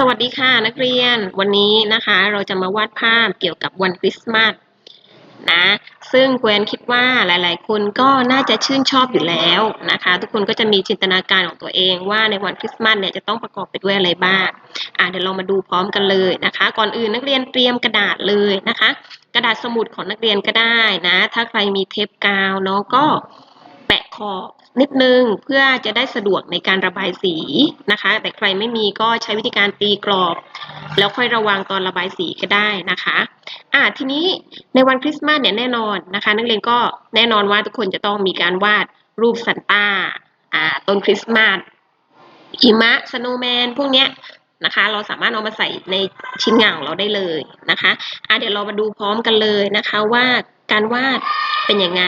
สวัสดีค่ะนักเรียนวันนี้นะคะ เราจะมาวาดภาพเกี่ยวกับวันคริสต์มาสนะซึ่งแกวนคิดว่าหลาย ๆ คนก็น่าจะชื่นชอบอยู่แล้วนะคะ ทุกคนก็จะมีจินตนาการของตัวเองว่าในวันคริสต์มาสเนี่ยจะต้องประกอบไปด้วยอะไรบ้างอะเดี๋ยวเรามาดูพร้อมกันเลยนะคะ ก่อนอื่นนักเรียนเตรียมกระดาษเลยนะคะ กระดาษสมุดของนักเรียนก็ได้นะ ถ้าใครมีเทปกาวเนาะก็ ขอบนิดนึงเพื่อจะได้สะดวกในการระบายสีนะคะ แต่ใครไม่มีก็ใช้วิธีการตีกรอบ แล้วค่อยระวังตอนระบายสีก็ได้นะคะอ่าทีนี้ในวันคริสต์มาสเนี่ยแน่นอนนะคะ นักเรียนก็แน่นอนว่าทุกคนจะต้องมีการวาดรูปซันต้าอ่าต้นคริสต์มาสหิมะสโนว์แมนพวกเนี้ยนะคะเราสามารถเอามาใส่ในชิ้นงานของเราได้เลยนะคะอะเดี๋ยวเรามาดูพร้อมกันเลยนะคะว่าการวาดเป็นยังไง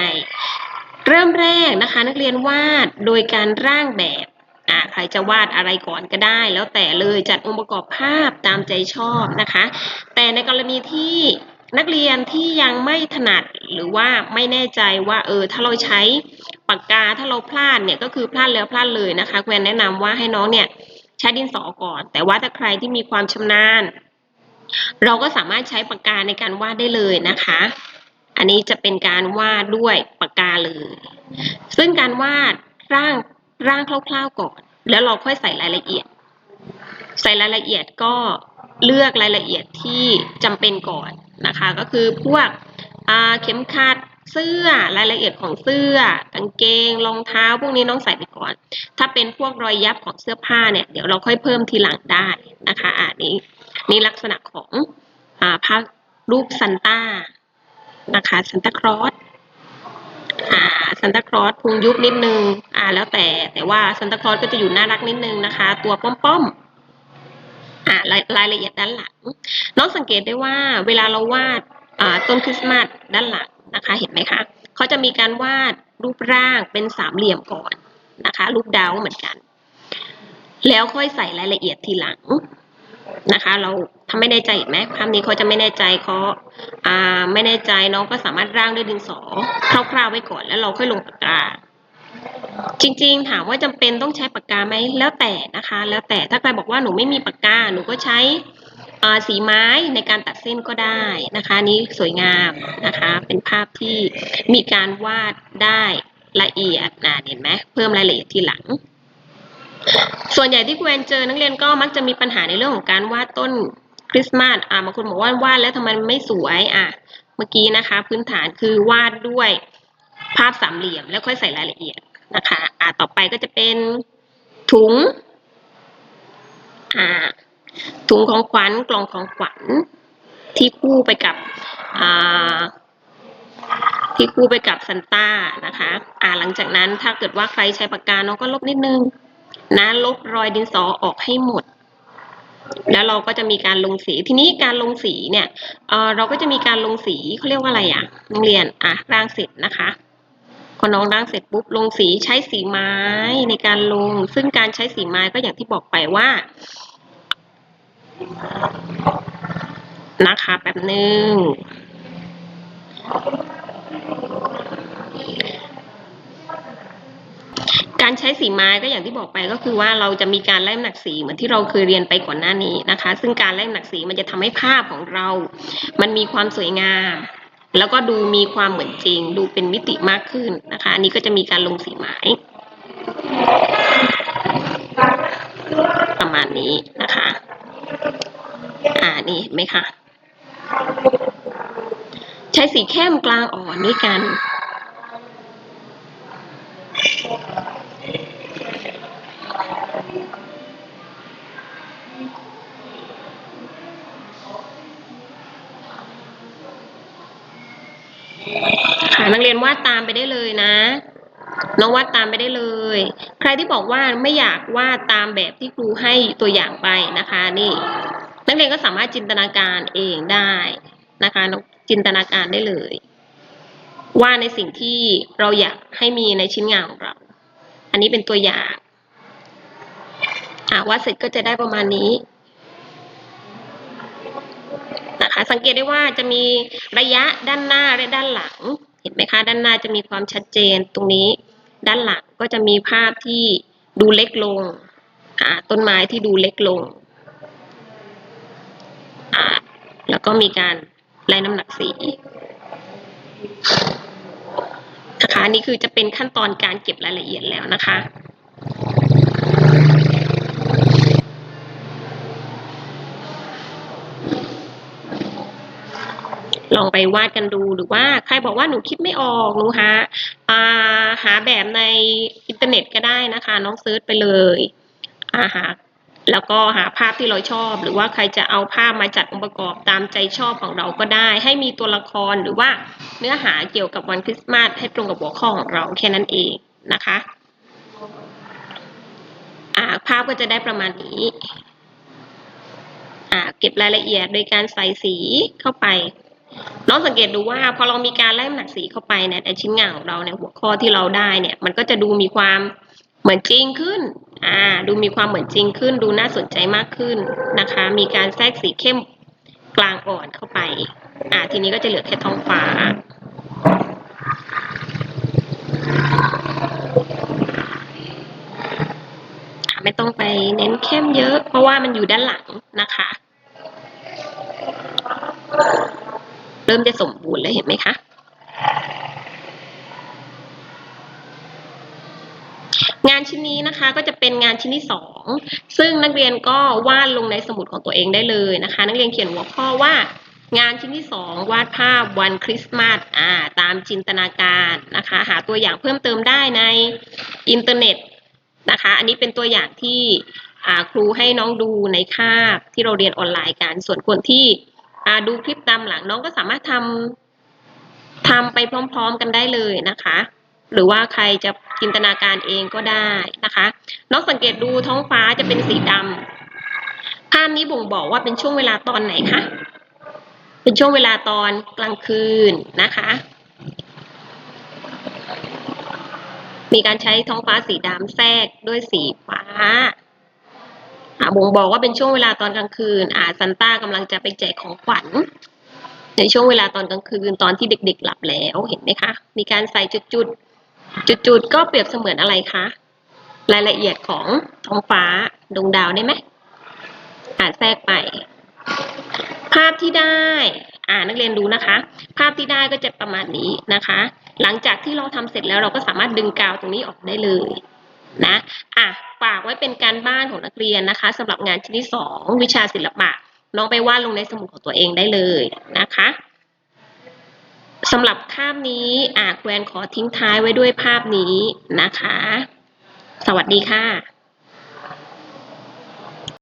เริ่มแรกนะคะ นักเรียนวาดโดยการร่างแบบอ่าใครจะวาดอะไรก่อนก็ได้ แล้วแต่เลยจัดองค์ประกอบภาพตามใจชอบนะคะ แต่ในกรณีที่นักเรียนที่ยังไม่ถนัดหรือว่าไม่แน่ใจว่าเออถ้าเราใช้ปากกาถ้าเราพลาดเนี่ยก็คือพลาดแล้วพลาดเลยนะคะแกวนแนะนำว่าให้น้องเนี่ยใช้ดินสอก่อน แต่ว่าถ้าใครที่มีความชำนาญ เราก็สามารถใช้ปากกาในการวาดได้เลยนะคะ อันนี้จะเป็นการวาดด้วยปากกาเลย ซึ่งการวาดร่างร่างคร่าวๆก่อน แล้วเราค่อยใส่รายละเอียด ใส่รายละเอียดก็เลือกรายละเอียดที่จำเป็นก่อนนะคะ ก็คือพวกเข็มขัดเสื้อรายละเอียดของเสื้อกางเกงรองเท้า พวกนี้น้องใส่ไปก่อน ถ้าเป็นพวกรอยยับของเสื้อผ้าเนี่ยเดี๋ยวเราค่อยเพิ่มทีหลังได้นะคะอันนี้นี่ลักษณะของอภาพรูปซันต้า นะคะซันตาครอสอ่าซันตาครอสพุงยุบนิดนึง อ่า แล้วแต่แต่ว่าซันตาครอสก็จะอยู่น่ารักนิดนึงนะคะ ตัวป้อมๆอ่ารายรายละเอียดด้านหลัง น้องสังเกตได้ว่าเวลาเราวาดอ่าต้นคริสต์มาสด้านหลังนะคะ เห็นไหมคะเขาจะมีการวาดรูปร่างเป็นสามเหลี่ยมก่อนนะคะ รูปดาวเหมือนกัน แล้วค่อยใส่รายละเอียดทีหลังนะคะ เรา ถ้าไม่แน่ใจเห็นไหมภาพนี้เขาจะไม่แน่ใจเขาอ่าไม่แน่ใจน้องก็สามารถร่างด้วยดินสอคร่าวๆไว้ก่อนแล้วเราค่อยลงปากกา จริงๆ ถามว่าจำเป็นต้องใช้ปากกาไหมแล้วแต่นะคะ แล้วแต่ถ้าใครบอกว่าหนูไม่มีปากกาหนูก็ใช้สีไม้ในการตัดเส้นก็ได้นะคะนี้สวยงามนะคะ เป็นภาพที่มีการวาดได้ละเอียดนะเห็นไหมเพิ่มรายละเอียดทีหลัง ส่วนใหญ่ที่แกวนเจอนักเรียนก็มักจะมีปัญหาในเรื่องของการวาดต้น คริสต์มาสอ่าบางคนบอกว่าวาดแล้วทำไมไม่สวยอะเมื่อกี้นะคะ พื้นฐานคือวาดด้วยภาพสามเหลี่ยมแล้วค่อยใส่รายละเอียดนะคะ อ่าต่อไปก็จะเป็นถุงอ่าถุงของขวัญกล่องของขวัญที่คู่ไปกับอ่าที่คู่ไปกับซันต้านะคะ อ่าหลังจากนั้นถ้าเกิดว่าใครใช้ปากกาน้องก็ลบนิดนึงนะลบรอยดินสอออกให้หมด แล้วเราก็จะมีการลงสีทีนี้การลงสีเนี่ยเออเราก็จะมีการลงสีเขาเรียกว่าอะไรอะโรงเรียนอะร่างเสร็จนะคะพอน้องร่างเสร็จปุ๊บลงสีใช้สีไม้ในการลง ซึ่งการใช้สีไม้ก็อย่างที่บอกไปว่า นะคะแบบหนึ่ง การใช้สีไม้ก็อย่างที่บอกไปก็คือว่าเราจะมีการไล่น้ำหนักสีเหมือนที่เราเคยเรียนไปก่อนหน้านี้นะคะ ซึ่งการไล่น้ำหนักสีมันจะทำให้ภาพของเรา มันมีความสวยงามแล้วก็ดูมีความเหมือนจริง ดูเป็นมิติมากขึ้นนะคะ อันนี้ก็จะมีการลงสีไม้ประมาณนี้นะคะ อ่านี่เห็นไหมคะ ใช้สีเข้มกลางอ่อนด้วยกัน ค่ะนักเรียนวาดตามไปได้เลยนะน้องวาดตามไปได้เลย ใครที่บอกว่าไม่อยากวาดตามแบบที่ครูให้ตัวอย่างไปนะคะ นี่ นักเรียนก็สามารถจินตนาการเองได้นะคะจินตนาการได้เลยว่าในสิ่งที่เราอยากให้มีในชิ้นงานของเรา อันนี้เป็นตัวอย่างอ่าวาดเสร็จก็จะได้ประมาณนี้นะคะสังเกตได้ว่าจะมีระยะด้านหน้าและด้านหลัง เห็นไหมคะ ด้านหน้าจะมีความชัดเจนตรงนี้ ด้านหลังก็จะมีภาพที่ดูเล็กลงต้นไม้ที่ดูเล็กลง แล้วก็มีการไล่น้ำหนักสีนะคะนี่คือจะเป็นขั้นตอนการเก็บรายละเอียดแล้วนะคะ ลองไปวาดกันดูหรือว่าใครบอกว่าหนูคิดไม่ออกหนูหาาหาแบบในอินเทอร์เน็ตก็ได้นะคะน้องเซิร์ชไปเลยอ่าหาแล้วก็หาภาพที่เราชอบ หรือว่าใครจะเอาภาพมาจัดองค์ประกอบตามใจชอบของเราก็ได้ ให้มีตัวละครหรือว่าเนื้อหาเกี่ยวกับวันคริสต์มาสให้ตรงกับหัวข้อของเราแค่นั้นเองนะคะอ่าภาพก็จะได้ประมาณนี้อ่าเก็บรายละเอียดโดยการใส่สีเข้าไป น้องสังเกตดูว่าพอเรามีการไล่น้ำหนักสีเข้าไปเนี่ยในชิ้นงานของเราในยหัวข้อที่เราได้เนี่ย มันก็จะดูมีความเหมือนจริงขึ้น อ่า ดูมีความเหมือนจริงขึ้น ดูน่าสนใจมากขึ้นนะคะ มีการแทรกสีเข้มกลางอ่อนเข้าไป อ่า ทีนี้ก็จะเหลือแค่ท้องฟ้า ไม่ต้องไปเน้นเข้มเยอะ เพราะว่ามันอยู่ด้านหลังนะคะ เริ่มจะสมบูรณ์แล้วเห็นไหมคะงานชิ้นนี้นะคะก็จะเป็นงานชิ้นที่สองซึ่งนักเรียนก็วาดลงในสมุดของตัวเองได้เลยนะคะ นักเรียนเขียนหัวข้อว่างานชิ้นที่สองวาดภาพวันคริสต์มาสอ่าตามจินตนาการนะคะ หาตัวอย่างเพิ่มเติมได้ในอินเทอร์เน็ตนะคะ อันนี้เป็นตัวอย่างที่ครูให้น้องดูในคาบที่เราเรียนออนไลน์กันส่วนคนที่ ดูคลิปตามหลังน้องก็สามารถทำทำไปพร้อม ๆ กันได้เลยนะคะ หรือว่าใครจะจินตนาการเองก็ได้นะคะ น้องสังเกตดูท้องฟ้าจะเป็นสีดำภาพนี้บ่งบอกว่าเป็นช่วงเวลาตอนไหนคะเป็นช่วงเวลาตอนกลางคืนนะคะ มีการใช้ท้องฟ้าสีดำแทรกด้วยสีฟ้าอ่า บ่งบอกว่าเป็นช่วงเวลาตอนกลางคืน อ่าซันต้ากำลังจะไปแจกของขวัญในช่วงเวลาตอนกลางคืนตอนที่เด็ก ๆ หลับแล้วเห็นไหมคะ มีการใส่จุดๆ จุดๆ ก็เปรียบเสมือนอะไรคะ รายละเอียดของท้องฟ้าดวงดาวได้ไหมอ่านแทรกไป ภาพที่ได้ อ่านักเรียนดูนะคะ ภาพที่ได้ก็จะประมาณนี้นะคะ หลังจากที่เราทำเสร็จแล้วเราก็สามารถดึงกาวตรงนี้ออกได้เลย นะอะฝากไว้เป็นการบ้านของนักเรียนนะคะสำหรับงานชิ้นที่สองวิชาศิลปะน้องไปวาดลงในสมุดของตัวเองได้เลยนะคะสำหรับคาบนี้อะแควนขอทิ้งท้ายไว้ด้วยภาพนี้นะคะ สวัสดีค่ะ